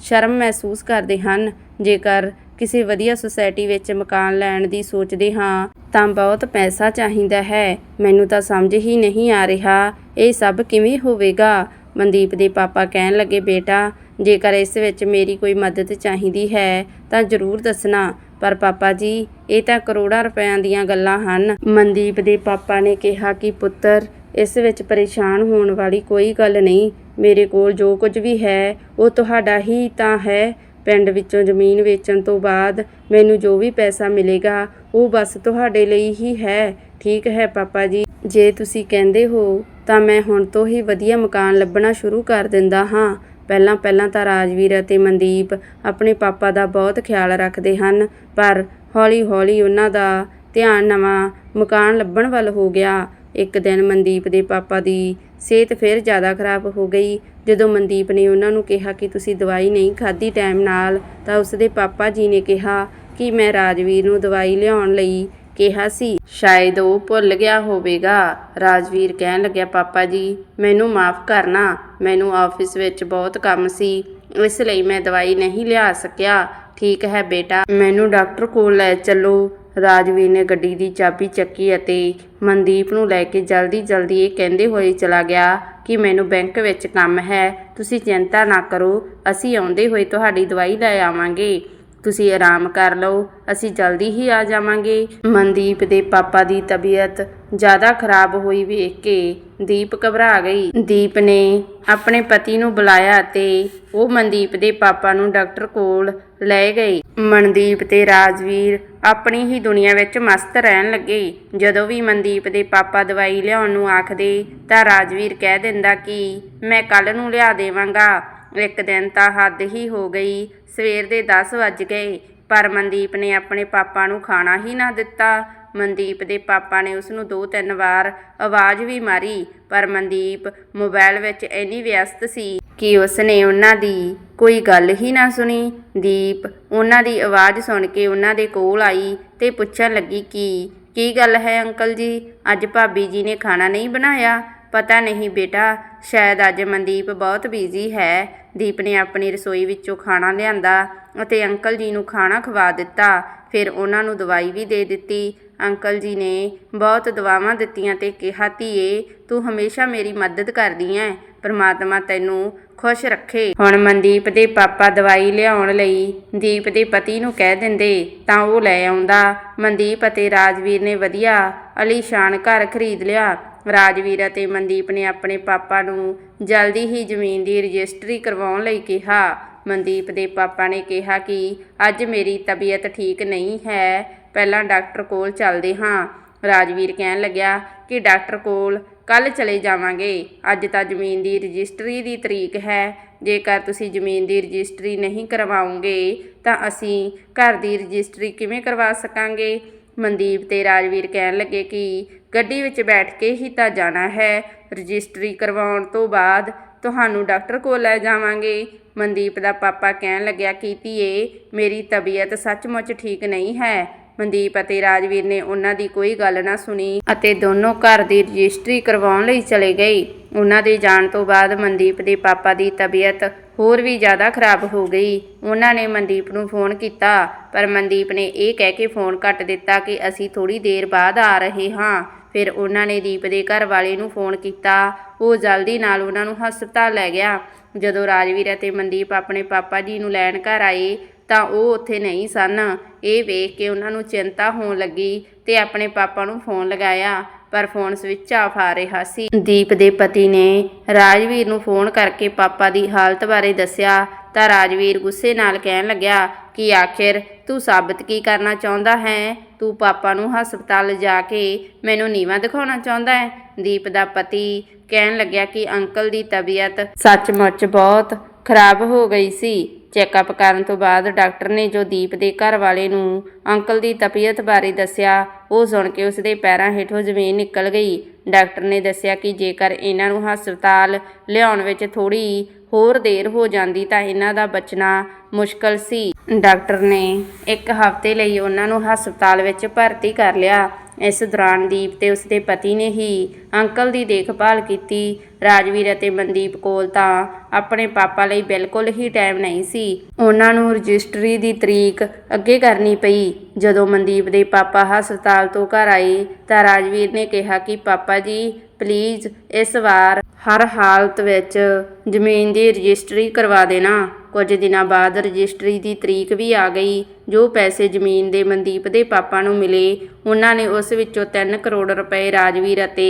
ਸ਼ਰਮ ਮਹਿਸੂਸ ਕਰਦੇ ਹਨ। ਜੇਕਰ ਕਿਸੇ ਵਧੀਆ ਸੁਸਾਇਟੀ ਵਿੱਚ ਮਕਾਨ ਲੈਣ ਦੀ ਸੋਚਦੇ ਹਾਂ, ਤਾਂ ਬਹੁਤ ਪੈਸਾ ਚਾਹੀਦਾ ਹੈ। ਮੈਨੂੰ ਤਾਂ ਸਮਝ ਹੀ ਨਹੀਂ ਆ ਰਿਹਾ, ਇਹ ਸਭ ਕਿਵੇਂ ਹੋਵੇਗਾ? ਮਨਦੀਪ ਦੇ ਪਾਪਾ ਕਹਿਣ ਲੱਗੇ, ਬੇਟਾ, ਜੇਕਰ ਇਸ ਵਿੱਚ ਮੇਰੀ ਕੋਈ ਮਦਦ ਚਾਹੀਦੀ ਹੈ, ਤਾਂ ਜ਼ਰੂਰ ਦੱਸਣਾ। ਪਰ ਪਾਪਾ ਜੀ, ਇਹ ਤਾਂ ਕਰੋੜਾਂ ਰੁਪਇਆਂ ਦੀਆਂ ਗੱਲਾਂ ਹਨ। ਮਨਦੀਪ ਦੇ ਪਾਪਾ ਨੇ ਕਿਹਾ ਕਿ, ਪੁੱਤਰ, ਇਸ ਵਿੱਚ ਪਰੇਸ਼ਾਨ ਹੋਣ ਵਾਲੀ ਕੋਈ ਗੱਲ ਨਹੀਂ। ਮੇਰੇ ਕੋਲ ਜੋ ਕੁਝ ਵੀ ਹੈ, ਉਹ ਤੁਹਾਡਾ ਹੀ ਤਾਂ ਹੈ। ਪਿੰਡ ਵਿੱਚੋਂ ਜ਼ਮੀਨ ਵੇਚਣ ਤੋਂ ਬਾਅਦ ਮੈਨੂੰ ਜੋ ਵੀ ਪੈਸਾ ਮਿਲੇਗਾ, ਉਹ ਬਸ ਤੁਹਾਡੇ ਲਈ ਹੀ ਹੈ। ਠੀਕ ਹੈ ਪਾਪਾ ਜੀ। ਜੇ ਤੁਸੀਂ ਕਹਿੰਦੇ ਹੋ, ਤਾਂ ਮੈਂ ਹੁਣ ਤੋਂ ਹੀ ਵਧੀਆ ਮਕਾਨ ਲੱਭਣਾ ਸ਼ੁਰੂ ਕਰ ਦਿੰਦਾ ਹਾਂ। ਪਹਿਲਾਂ ਪਹਿਲਾਂ ਤਾਂ ਰਾਜਵੀਰ ਅਤੇ ਮਨਦੀਪ ਆਪਣੇ ਪਾਪਾ ਦਾ ਬਹੁਤ ਖਿਆਲ ਰੱਖਦੇ ਹਨ, ਪਰ ਹੌਲੀ-ਹੌਲੀ ਉਹਨਾਂ ਦਾ ਧਿਆਨ ਨਵਾਂ ਮਕਾਨ ਲੱਭਣ ਵੱਲ ਹੋ ਗਿਆ। ਇੱਕ ਦਿਨ ਮਨਦੀਪ ਦੇ ਪਾਪਾ ਦੀ ਸਿਹਤ ਫਿਰ ਜ਼ਿਆਦਾ ਖਰਾਬ ਹੋ ਗਈ। ਜਦੋਂ ਮਨਦੀਪ ਨੇ ਉਹਨਾਂ ਨੂੰ ਕਿਹਾ ਕਿ ਤੁਸੀਂ ਦਵਾਈ ਨਹੀਂ ਖਾਧੀ ਟਾਈਮ ਨਾਲ, ਤਾਂ ਉਸਦੇ ਪਾਪਾ ਜੀ ਨੇ ਕਿਹਾ ਕਿ ਮੈਂ ਰਾਜਵੀਰ ਨੂੰ ਦਵਾਈ ਲਿਆਉਣ ਲਈ ਕਿਹਾ ਸੀ। ਸ਼ਾਇਦ ਉਹ ਭੁੱਲ ਗਿਆ ਹੋਵੇਗਾ, ਰਾਜਵੀਰ ਕਹਿਣ ਲੱਗਿਆ, ਪਾਪਾ ਜੀ, ਮੈਨੂੰ ਮਾਫ ਕਰਨਾ, ਮੈਨੂੰ ਆਫਿਸ ਵਿੱਚ ਬਹੁਤ ਕੰਮ ਸੀ, ਇਸ ਲਈ ਮੈਂ ਦਵਾਈ ਨਹੀਂ ਲਿਆ ਸਕਿਆ। ਠੀਕ ਹੈ ਬੇਟਾ, ਮੈਨੂੰ ਡਾਕਟਰ ਕੋਲ ਲੈ ਚੱਲੋ। ਰਾਜਵੀਰ ਨੇ ਗੱਡੀ ਦੀ ਚਾਬੀ ਚੱਕੀ ਅਤੇ ਮਨਦੀਪ ਨੂੰ ਲੈ ਕੇ ਜਲਦੀ ਜਲਦੀ ਇਹ ਕਹਿੰਦੇ ਹੋਏ ਚਲਾ ਗਿਆ ਕਿ ਮੈਨੂੰ ਬੈਂਕ ਵਿੱਚ ਕੰਮ ਹੈ, ਤੁਸੀਂ ਚਿੰਤਾ ਨਾ ਕਰੋ, ਅਸੀਂ ਆਉਂਦੇ ਹੋਏ ਤੁਹਾਡੀ ਦਵਾਈ ਲੈ ਆਵਾਂਗੇ। ਤੁਸੀਂ ਆਰਾਮ ਕਰ ਲਓ, ਅਸੀਂ ਜਲਦੀ ਹੀ ਆ ਜਾਵਾਂਗੇ। ਮਨਦੀਪ ਦੇ ਪਾਪਾ ਦੀ ਤਬੀਅਤ ਜ਼ਿਆਦਾ ਖਰਾਬ ਹੋਈ ਵੇਖ ਕੇ ਦੀਪ ਘਬਰਾ ਗਈ। ਦੀਪ ਨੇ ਆਪਣੇ ਪਤੀ ਨੂੰ ਬੁਲਾਇਆ ਤੇ ਉਹ ਮਨਦੀਪ ਦੇ ਪਾਪਾ ਨੂੰ ਡਾਕਟਰ ਕੋਲ ਲੈ ਗਏ। ਮਨਦੀਪ ਤੇ ਰਾਜਵੀਰ ਆਪਣੀ ਹੀ ਦੁਨੀਆ ਵਿੱਚ ਮਸਤ ਰਹਿਣ ਲੱਗੇ। ਜਦੋਂ ਵੀ ਮਨਦੀਪ ਦੇ ਪਾਪਾ ਦਵਾਈ ਲਿਆਉਣ ਨੂੰ ਆਖਦੇ, ਤਾਂ ਰਾਜਵੀਰ ਕਹਿ ਦਿੰਦਾ ਕਿ, ਮੈਂ ਕੱਲ ਨੂੰ ਲਿਆ ਦੇਵਾਂਗਾ। ਇੱਕ ਦਿਨ ਤਾਂ ਹੱਦ ਹੀ ਹੋ ਗਈ। ਸਵੇਰ ਦੇ 10 ਵੱਜ ਗਏ, ਪਰ ਮਨਦੀਪ ਨੇ ਆਪਣੇ ਪਾਪਾ ਨੂੰ ਖਾਣਾ ਹੀ ਨਾ ਦਿੱਤਾ। ਮਨਦੀਪ ਦੇ ਪਾਪਾ ਨੇ ਉਸ ਨੂੰ ਦੋ ਤਿੰਨ ਵਾਰ ਆਵਾਜ਼ ਵੀ ਮਾਰੀ, ਪਰ ਮਨਦੀਪ ਮੋਬਾਈਲ ਵਿੱਚ ਇੰਨੀ ਵਿਅਸਤ ਸੀ ਕਿ ਉਸ ਨੇ ਉਹਨਾਂ ਦੀ ਕੋਈ ਗੱਲ ਹੀ ਨਾ ਸੁਣੀ। ਦੀਪ ਉਹਨਾਂ ਦੀ ਆਵਾਜ਼ ਸੁਣ ਕੇ ਉਹਨਾਂ ਦੇ ਕੋਲ ਆਈ ਤੇ ਪੁੱਛਣ ਲੱਗੀ ਕਿ, ਕੀ ਗੱਲ ਹੈ ਅੰਕਲ ਜੀ? ਅੱਜ ਭਾਬੀ ਜੀ ਨੇ ਖਾਣਾ ਨਹੀਂ ਬਣਾਇਆ? ਪਤਾ ਨਹੀਂ ਬੇਟਾ, ਸ਼ਾਇਦ ਅੱਜ ਮਨਦੀਪ ਬਹੁਤ ਬਿਜ਼ੀ ਹੈ। ਦੀਪ ਨੇ ਆਪਣੀ ਰਸੋਈ ਵਿੱਚੋਂ ਖਾਣਾ ਲਿਆਂਦਾ ਅਤੇ ਅੰਕਲ ਜੀ ਨੂੰ ਖਾਣਾ ਖਵਾ ਦਿੱਤਾ। ਫਿਰ ਉਹਨਾਂ ਨੂੰ ਦਵਾਈ ਵੀ ਦੇ ਦਿੱਤੀ। ਅੰਕਲ ਜੀ ਨੇ ਬਹੁਤ ਦੁਆਵਾਂ ਦਿੱਤੀਆਂ ਤੇ ਕਿਹਾ, ਧੀਏ, ਤੂੰ ਹਮੇਸ਼ਾ ਮੇਰੀ ਮਦਦ ਕਰਦੀ ਐ। ਪਰਮਾਤਮਾ ਤੈਨੂੰ ਖੁਸ਼ ਰੱਖੇ। ਹੁਣ ਮਨਦੀਪ ਦੇ ਪਾਪਾ ਦਵਾਈ ਲਿਆਉਣ ਲਈ ਦੀਪ ਦੇ ਪਤੀ ਨੂੰ ਕਹਿ ਦਿੰਦੇ, ਤਾਂ ਉਹ ਲੈ ਆਉਂਦਾ। ਮਨਦੀਪ ਅਤੇ ਰਾਜਵੀਰ ਨੇ ਵਧੀਆ ਅਲੀਸ਼ਾਨ ਘਰ ਖਰੀਦ ਲਿਆ। ਰਾਜਵੀਰ ਅਤੇ ਮਨਦੀਪ ਨੇ ਆਪਣੇ ਪਾਪਾ ਨੂੰ ਜਲਦੀ ਹੀ ਜ਼ਮੀਨ ਦੀ ਰਜਿਸਟਰੀ ਕਰਵਾਉਣ ਲਈ ਕਿਹਾ। ਮਨਦੀਪ ਦੇ ਪਾਪਾ ਨੇ ਕਿਹਾ ਕਿ ਅੱਜ ਮੇਰੀ ਤਬੀਅਤ ਠੀਕ ਨਹੀਂ ਹੈ, ਪਹਿਲਾਂ ਡਾਕਟਰ ਕੋਲ ਚੱਲਦੇ ਹਾਂ। ਰਾਜਵੀਰ ਕਹਿਣ ਲੱਗਿਆ ਕਿ ਡਾਕਟਰ ਕੋਲ ਕੱਲ ਚਲੇ ਜਾਵਾਂਗੇ। ਅੱਜ ਤਾਂ ਜ਼ਮੀਨ ਦੀ ਰਜਿਸਟਰੀ ਦੀ ਤਰੀਕ ਹੈ। ਜੇਕਰ ਤੁਸੀਂ ਜ਼ਮੀਨ ਦੀ ਰਜਿਸਟਰੀ ਨਹੀਂ ਕਰਵਾਓਗੇ, ਤਾਂ ਅਸੀਂ ਘਰ ਦੀ ਰਜਿਸਟਰੀ ਕਿਵੇਂ ਕਰਵਾ ਸਕਾਂਗੇ? ਮਨਦੀਪ ਤੇ ਰਾਜਵੀਰ ਕਹਿਣ ਲੱਗੇ ਕਿ ਗੱਡੀ ਵਿੱਚ ਬੈਠ ਕੇ ਹੀ ਤਾਂ ਜਾਣਾ ਹੈ। ਰਜਿਸਟਰੀ ਕਰਵਾਉਣ ਤੋਂ ਬਾਅਦ ਤੁਹਾਨੂੰ ਡਾਕਟਰ ਕੋਲ ਲੈ ਜਾਵਾਂਗੇ। ਮਨਦੀਪ ਦਾ ਪਾਪਾ ਕਹਿਣ ਲੱਗਿਆ ਕਿ ਧੀਏ, ਮੇਰੀ ਤਬੀਅਤ ਸੱਚਮੁੱਚ ਠੀਕ ਨਹੀਂ ਹੈ। ਮਨਦੀਪ ਅਤੇ ਰਾਜਵੀਰ ਨੇ ਉਹਨਾਂ ਦੀ ਕੋਈ ਗੱਲ ਨਾ ਸੁਣੀ ਅਤੇ ਦੋਨੋਂ ਘਰ ਦੀ ਰਜਿਸਟਰੀ ਕਰਵਾਉਣ ਲਈ ਚਲੇ ਗਏ। ਉਹਨਾਂ ਦੇ ਜਾਣ ਤੋਂ ਬਾਅਦ ਮਨਦੀਪ ਦੇ ਪਾਪਾ ਦੀ ਤਬੀਅਤ ਹੋਰ ਵੀ ਜ਼ਿਆਦਾ ਖਰਾਬ ਹੋ ਗਈ। ਉਹਨਾਂ ਨੇ ਮਨਦੀਪ ਨੂੰ ਫੋਨ ਕੀਤਾ, ਪਰ ਮਨਦੀਪ ਨੇ ਇਹ ਕਹਿ ਕੇ ਫੋਨ ਕੱਟ ਦਿੱਤਾ ਕਿ ਅਸੀਂ ਥੋੜੀ ਦੇਰ ਬਾਅਦ ਆ ਰਹੇ ਹਾਂ। ਫਿਰ ਉਹਨਾਂ ਨੇ ਦੀਪ ਦੇ ਘਰ ਵਾਲੇ ਨੂੰ ਫੋਨ ਕੀਤਾ। ਉਹ ਜਲਦੀ ਨਾਲ ਉਹਨਾਂ ਨੂੰ ਹਸਪਤਾਲ ਲੈ ਗਿਆ। ਜਦੋਂ ਰਾਜਵੀਰ ਅਤੇ ਮਨਦੀਪ ਆਪਣੇ ਪਾਪਾ ਜੀ ਨੂੰ ਲੈਣ ਘਰ ਆਏ ਤਾਂ ਉਹ ਉੱਥੇ ਨਹੀਂ ਸਨ। ਇਹ ਵੇਖ ਕੇ ਉਹਨਾਂ ਨੂੰ ਚਿੰਤਾ ਹੋਣ ਲੱਗੀ ਤੇ ਆਪਣੇ ਪਾਪਾ ਨੂੰ ਫੋਨ ਲਗਾਇਆ, ਪਰ ਫੋਨ ਸਵਿਚ ਆਫ ਆ ਰਿਹਾ ਸੀ। ਦੀਪ ਦੇ ਪਤੀ ਨੇ ਰਾਜਵੀਰ ਨੂੰ ਫੋਨ ਕਰਕੇ ਪਾਪਾ ਦੀ ਹਾਲਤ ਬਾਰੇ ਦੱਸਿਆ ਤਾਂ ਰਾਜਵੀਰ ਗੁੱਸੇ ਨਾਲ ਕਹਿਣ ਲੱਗਿਆ ਕਿ ਆਖਿਰ ਤੂੰ ਸਾਬਤ ਕੀ ਕਰਨਾ ਚਾਹੁੰਦਾ ਹੈ? ਤੂੰ ਪਾਪਾ ਨੂੰ ਹਸਪਤਾਲ ਲਿਜਾ ਕੇ ਮੈਨੂੰ ਨੀਵਾ ਦਿਖਾਉਣਾ ਚਾਹੁੰਦਾ ਹੈ? ਦੀਪ ਦਾ ਪਤੀ ਕਹਿਣ ਲੱਗਿਆ ਕਿ ਅੰਕਲ ਦੀ ਤਬੀਅਤ ਸੱਚਮੁੱਚ ਬਹੁਤ ਖਰਾਬ ਹੋ ਗਈ ਸੀ। ਚੈੱਕਅਪ ਕਰਨ ਤੋਂ ਬਾਅਦ ਡਾਕਟਰ ਨੇ ਜੋ ਦੀਪ ਦੇ ਘਰ ਵਾਲੇ ਨੂੰ ਅੰਕਲ ਦੀ ਤਬੀਅਤ ਬਾਰੇ ਦੱਸਿਆ, ਉਹ ਸੁਣ ਕੇ ਉਸਦੇ ਪੈਰਾਂ ਹੇਠੋਂ ਜ਼ਮੀਨ ਨਿਕਲ ਗਈ। ਡਾਕਟਰ ਨੇ ਦੱਸਿਆ ਕਿ ਜੇਕਰ ਇਹਨਾਂ ਨੂੰ ਹਸਪਤਾਲ ਲਿਆਉਣ ਵਿੱਚ ਥੋੜੀ ਹੋਰ ਦੇਰ ਹੋ ਜਾਂਦੀ ਤਾਂ ਇਹਨਾਂ ਦਾ ਬਚਣਾ ਮੁਸ਼ਕਲ ਸੀ। ਡਾਕਟਰ ਨੇ ਇੱਕ ਹਫ਼ਤੇ ਲਈ ਉਹਨਾਂ ਨੂੰ ਹਸਪਤਾਲ ਵਿੱਚ ਭਰਤੀ ਕਰ ਲਿਆ। ਇਸ ਦੌਰਾਨ ਦੀਪ ਤੇ ਉਸਦੇ ਪਤੀ ਨੇ ਹੀ ਅੰਕਲ ਦੀ ਦੇਖਭਾਲ ਕੀਤੀ। ਰਾਜਵੀਰ ਅਤੇ ਮਨਦੀਪ ਕੋਲ ਤਾਂ ਆਪਣੇ ਪਾਪਾ ਲਈ ਬਿਲਕੁਲ ਹੀ ਟਾਈਮ ਨਹੀਂ ਸੀ। ਉਹਨਾਂ ਨੂੰ ਰਜਿਸਟਰੀ ਦੀ ਤਰੀਕ ਅੱਗੇ ਕਰਨੀ ਪਈ। ਜਦੋਂ ਮਨਦੀਪ ਦੇ ਪਾਪਾ ਹਸਪਤਾਲ ਤੋਂ ਘਰ ਆਏ ਤਾਂ ਰਾਜਵੀਰ ਨੇ ਕਿਹਾ ਕਿ, ਪਾਪਾ ਜੀ ਪਲੀਜ਼ ਇਸ ਵਾਰ ਹਰ ਹਾਲਤ ਵਿੱਚ ਜ਼ਮੀਨ ਦੀ ਰਜਿਸਟਰੀ ਕਰਵਾ ਦੇਣਾ। ਕੁਝ ਦਿਨਾਂ ਬਾਅਦ ਰਜਿਸਟਰੀ ਦੀ ਤਰੀਕ ਵੀ ਆ ਗਈ। ਜੋ ਪੈਸੇ ਜ਼ਮੀਨ ਦੇ ਮਨਦੀਪ ਦੇ ਪਾਪਾ ਨੂੰ ਮਿਲੇ, ਉਹਨਾਂ ਨੇ ਉਸ ਵਿੱਚੋਂ 3 ਕਰੋੜ ਰੁਪਏ ਰਾਜਵੀਰ ਅਤੇ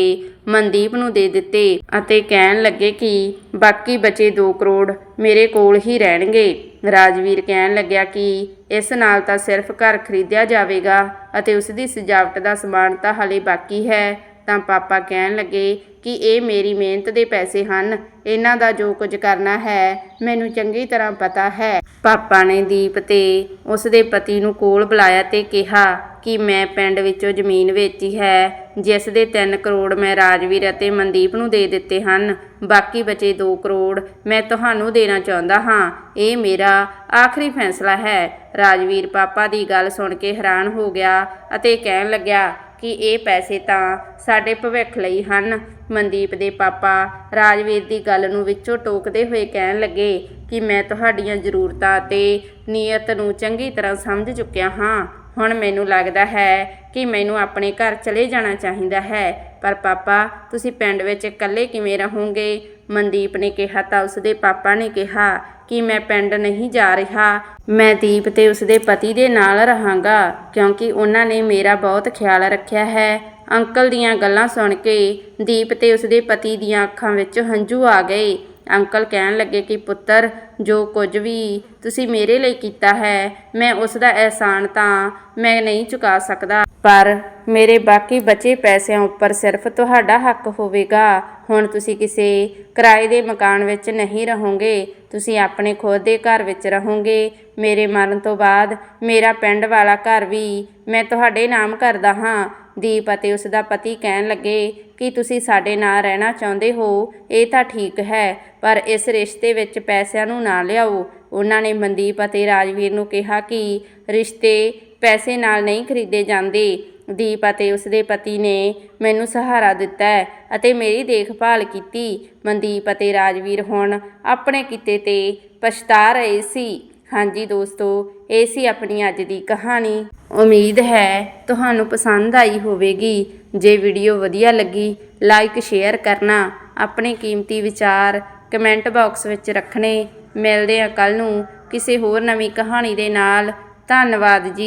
ਮਨਦੀਪ ਨੂੰ ਦੇ ਦਿੱਤੇ ਅਤੇ ਕਹਿਣ ਲੱਗੇ ਕਿ ਬਾਕੀ ਬਚੇ 2 ਕਰੋੜ ਮੇਰੇ ਕੋਲ ਹੀ ਰਹਿਣਗੇ। ਰਾਜਵੀਰ ਕਹਿਣ ਲੱਗਿਆ ਕਿ ਇਸ ਨਾਲ ਤਾਂ ਸਿਰਫ ਘਰ ਖਰੀਦਿਆ ਜਾਵੇਗਾ ਅਤੇ ਉਸ ਦੀ ਸਜਾਵਟ ਦਾ ਸਮਾਨ ਤਾਂ ਹਲੇ ਬਾਕੀ ਹੈ। ਤਾਂ ਪਾਪਾ ਕਹਿਣ ਲੱਗੇ ਕਿ ਇਹ ਮੇਰੀ ਮਿਹਨਤ ਦੇ ਪੈਸੇ ਹਨ। ਇਹਨਾਂ ਦਾ ਜੋ ਕੁਝ ਕਰਨਾ ਹੈ, ਮੈਨੂੰ ਚੰਗੀ ਤਰ੍ਹਾਂ ਪਤਾ ਹੈ। ਪਾਪਾ ਨੇ ਦੀਪ ਤੇ ਉਸ ਦੇ ਪਤੀ ਨੂੰ ਕੋਲ ਬੁਲਾਇਆ ਤੇ ਕਿਹਾ ਕਿ ਮੈਂ ਪਿੰਡ ਵਿੱਚੋਂ ਜ਼ਮੀਨ ਵੇਚੀ ਹੈ, ਜਿਸ ਦੇ 3 ਕਰੋੜ ਮੈਂ ਰਾਜਵੀਰ ਅਤੇ ਮਨਦੀਪ ਨੂੰ ਦੇ ਦਿੱਤੇ ਹਨ। ਬਾਕੀ ਬਚੇ 2 ਕਰੋੜ ਮੈਂ ਤੁਹਾਨੂੰ ਦੇਣਾ ਚਾਹੁੰਦਾ ਹਾਂ। ਇਹ ਮੇਰਾ ਆਖਰੀ ਫੈਸਲਾ ਹੈ। ਰਾਜਵੀਰ ਪਾਪਾ ਦੀ ਗੱਲ ਸੁਣ ਕੇ ਹੈਰਾਨ ਹੋ ਗਿਆ ਅਤੇ ਕਹਿਣ ਲੱਗਿਆ ਕਿ ਇਹ ਪੈਸੇ ਤਾਂ ਸਾਡੇ ਭਵਿੱਖ ਲਈ ਹਨ। ਮਨਦੀਪ ਦੇ ਪਾਪਾ ਰਾਜਵੀਰ ਦੀ ਗੱਲ ਨੂੰ ਵਿੱਚੋਂ ਟੋਕਦੇ ਹੋਏ ਕਹਿਣ ਲੱਗੇ ਕਿ ਮੈਂ ਤੁਹਾਡੀਆਂ ਜ਼ਰੂਰਤਾਂ ਅਤੇ ਨੀਅਤ ਨੂੰ ਚੰਗੀ ਤਰ੍ਹਾਂ ਸਮਝ ਚੁੱਕਿਆ ਹਾਂ। ਹੁਣ ਮੈਨੂੰ ਲੱਗਦਾ ਹੈ ਕਿ ਮੈਨੂੰ ਆਪਣੇ ਘਰ ਚਲੇ ਜਾਣਾ ਚਾਹੀਦਾ ਹੈ। ਪਰ ਪਾਪਾ, ਤੁਸੀਂ ਪਿੰਡ ਵਿੱਚ ਇਕੱਲੇ ਕਿਵੇਂ ਰਹੋਗੇ? ਮਨਦੀਪ ਨੇ ਕਿਹਾ ਤਾਂ ਉਸਦੇ ਪਾਪਾ ਨੇ ਕਿਹਾ ਕਿ ਮੈਂ ਪਿੰਡ ਨਹੀਂ ਜਾ ਰਿਹਾ। ਮੈਂ ਦੀਪ ਤੇ ਉਸਦੇ ਪਤੀ ਦੇ ਨਾਲ ਰਹਾਂਗਾ, ਕਿਉਂਕਿ ਉਹਨਾਂ ਨੇ ਮੇਰਾ ਬਹੁਤ ਖਿਆਲ ਰੱਖਿਆ ਹੈ। ਅੰਕਲ ਦੀਆਂ ਗੱਲਾਂ ਸੁਣ ਕੇ ਦੀਪ ਤੇ ਉਸਦੇ ਪਤੀ ਦੀਆਂ ਅੱਖਾਂ ਵਿੱਚ ਹੰਝੂ ਆ ਗਏ। ਅੰਕਲ ਕਹਿਣ ਲੱਗੇ ਕਿ ਪੁੱਤਰ, ਜੋ ਕੁਝ ਵੀ ਤੁਸੀਂ ਮੇਰੇ ਲਈ ਕੀਤਾ ਹੈ, ਮੈਂ ਉਸ ਦਾ ਅਹਿਸਾਨ ਤਾਂ ਮੈਂ ਨਹੀਂ ਚੁਕਾ ਸਕਦਾ। ਪਰ ਮੇਰੇ ਬਾਕੀ ਬਚੇ ਪੈਸਿਆਂ ਉੱਪਰ ਸਿਰਫ ਤੁਹਾਡਾ ਹੱਕ ਹੋਵੇਗਾ। ਹੁਣ ਤੁਸੀਂ ਕਿਸੇ ਕਿਰਾਏ ਦੇ ਮਕਾਨ ਵਿੱਚ ਨਹੀਂ ਰਹੋਗੇ। ਤੁਸੀਂ ਆਪਣੇ ਖੁਦ ਦੇ ਘਰ ਵਿੱਚ ਰਹੋਗੇ। ਮੇਰੇ ਮਰਨ ਤੋਂ ਬਾਅਦ ਮੇਰਾ ਪਿੰਡ ਵਾਲਾ ਘਰ ਵੀ ਮੈਂ ਤੁਹਾਡੇ ਨਾਮ ਕਰਦਾ ਹਾਂ। ਦੀਪ ਅਤੇ ਉਸ ਦਾ ਪਤੀ ਕਹਿਣ ਲੱਗੇ ਕਿ ਤੁਸੀਂ ਸਾਡੇ ਨਾਲ ਰਹਿਣਾ ਚਾਹੁੰਦੇ ਹੋ, ਇਹ ਤਾਂ ਠੀਕ ਹੈ, ਪਰ ਇਸ ਰਿਸ਼ਤੇ ਵਿੱਚ ਪੈਸਿਆਂ ਨੂੰ ਨਾ ਲਿਆਓ। ਉਹਨਾਂ ਨੇ ਮਨਦੀਪ ਅਤੇ ਰਾਜਵੀਰ ਨੂੰ ਕਿਹਾ ਕਿ ਰਿਸ਼ਤੇ ਪੈਸੇ ਨਾਲ ਨਹੀਂ ਖਰੀਦੇ ਜਾਂਦੇ। ਦੀਪ ਅਤੇ ਉਸਦੇ ਪਤੀ ਨੇ ਮੈਨੂੰ ਸਹਾਰਾ ਦਿੱਤਾ ਅਤੇ ਮੇਰੀ ਦੇਖਭਾਲ ਕੀਤੀ। ਮਨਦੀਪ ਅਤੇ ਰਾਜਵੀਰ ਹੁਣ ਆਪਣੇ ਕਿੱਤੇ ਤੇ ਪਛਤਾ ਰਹੇ ਸੀ। ਹਾਂਜੀ ਦੋਸਤੋ, ਇਹ ਸੀ ਆਪਣੀ ਅੱਜ ਦੀ ਕਹਾਣੀ। ਉਮੀਦ ਹੈ ਤੁਹਾਨੂੰ ਪਸੰਦ ਆਈ ਹੋਵੇਗੀ। ਜੇ ਵੀਡੀਓ ਵਧੀਆ ਲੱਗੀ ਲਾਈਕ ਸ਼ੇਅਰ ਕਰਨਾ। ਆਪਣੇ ਕੀਮਤੀ ਵਿਚਾਰ ਕਮੈਂਟ ਬਾਕਸ ਵਿੱਚ ਰੱਖਣੇ। ਮਿਲਦੇ ਆ ਕੱਲ ਨੂੰ ਕਿਸੇ ਹੋਰ ਨਵੀਂ ਕਹਾਣੀ ਦੇ ਨਾਲ। ਧੰਨਵਾਦ ਜੀ।